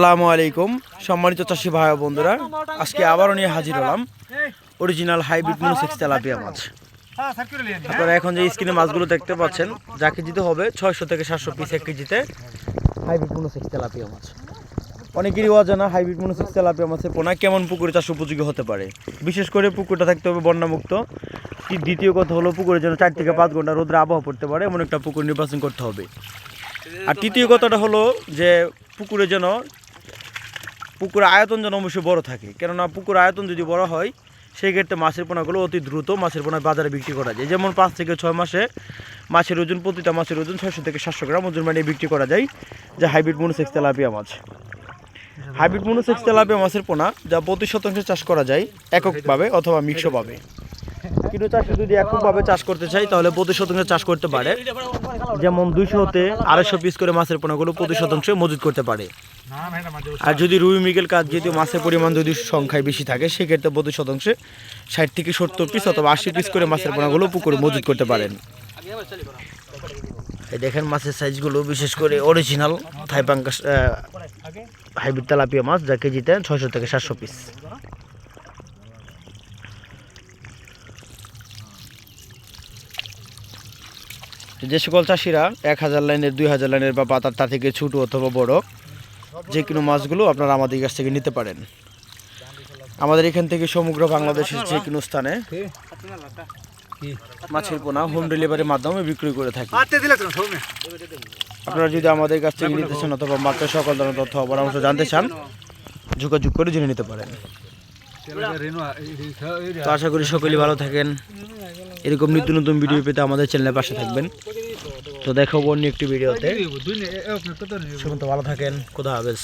আসসালামু আলাইকুম, সম্মানিত চাষি ভাই বন্ধুরা। আজকে আবারও নিয়ে হাজির হলাম অরিজিনাল হাইব্রিড মনোসেক্স তেলাপিয়া মাছ। আপনারা এখন যে স্ক্রিনে মাছগুলো দেখতে পাচ্ছেন, যা কেজিতে হবে ছয়শো থেকে সাতশো পিস এক কেজিতে হাইব্রিড মনোসেক্স তেলাপিয়া মাছ। অনেকেরই অজানা হাইব্রিড মনোসেক্স তেলাপিয়া মাছের পোনা কেমন পুকুরে চাষ উপযোগী হতে পারে? বিশেষ করে পুকুরটা থাকতে হবে বন্যামুক্ত। দ্বিতীয় কথা হলো পুকুরে যেন চার থেকে পাঁচ ঘণ্টা রোদ্রে আবহাওয়া পড়তে পারে, এমন একটা পুকুর নির্বাচন করতে হবে। আর তৃতীয় কথাটা হলো যে পুকুরে যেন পুকুর আয়তন যেন অবশ্যই বড় থাকে। কেননা পুকুর আয়তন যদি বড় হয় সেই ক্ষেত্রে মাছের পোনাগুলো অতি দ্রুত মাছের পোনা বাজারে বিক্রি করা যায়। যেমন পাঁচ থেকে ছয় মাসে মাছের ওজন, প্রতিটা মাছের ওজন ছয়শো থেকে সাতশো গ্রাম ওজন মানে বিক্রি করা যায়, যে হাইব্রিড মনোসেক্স তেলাপিয়া মাছ। হাইব্রিড মনোসেক্স তেলাপিয়া মাছের পোনা, যা প্রতি শতাংশে চাষ করা যায়, এককভাবে অথবা মিক্সভাবে। কিন্তু চাষি যদি এককভাবে চাষ করতে চাই, তাহলে প্রতি শতাংশে চাষ করতে পারে। যেমন দুইশো হতে আড়াইশো পিস করে মাছের পোনাগুলো প্রতি শতাংশে মজুত করতে পারে। আর যদি রুই মৃগেল কাজ যেহেতু মাছের পরিমাণ যদি সংখ্যায় বেশি থাকে, সেক্ষেত্রে প্রতি শতাংশে ষাট থেকে সত্তর পিস অথবা আশি পিস করে মাছের পোনাগুলো পুকুরে মজুত করতে পারেন। এই দেখেন মাছের সাইজগুলো, বিশেষ করে অরিজিনাল থাইপাঙ্কাস হাইব্রিড তেলাপিয়া মাছ, যা কেজিতে ছয়শো থেকে সাতশো পিস। যে সকল চাষিরা এক হাজার লাইনের দুই হাজার লাইনের বা পাতার তা থেকে ছোটো অথবা বড় যে কোনো মাছগুলো আপনারা আমাদের কাছ থেকে নিতে পারেন। আমাদের এখান থেকে সমগ্র বাংলাদেশের যে কোনো স্থানে মাছের পোনা হোম ডেলিভারির মাধ্যমে বিক্রি করে থাকি। আপনারা যদি আমাদের কাছ থেকে নিতে চান অথবা মাত্র সকল ধরনের তথ্য পরামর্শ জানতে চান যোগাযোগ করে জেনে নিতে পারেন। তো আশা করি সকলেই ভালো থাকেন। এরকম নিত্য নতুন ভিডিও পেতে আমাদের চ্যানেলের পাশে থাকবেন। তো দেখো অন্য একটি ভিডিওতে ভালো থাকেন। কোথাও হাফেজ।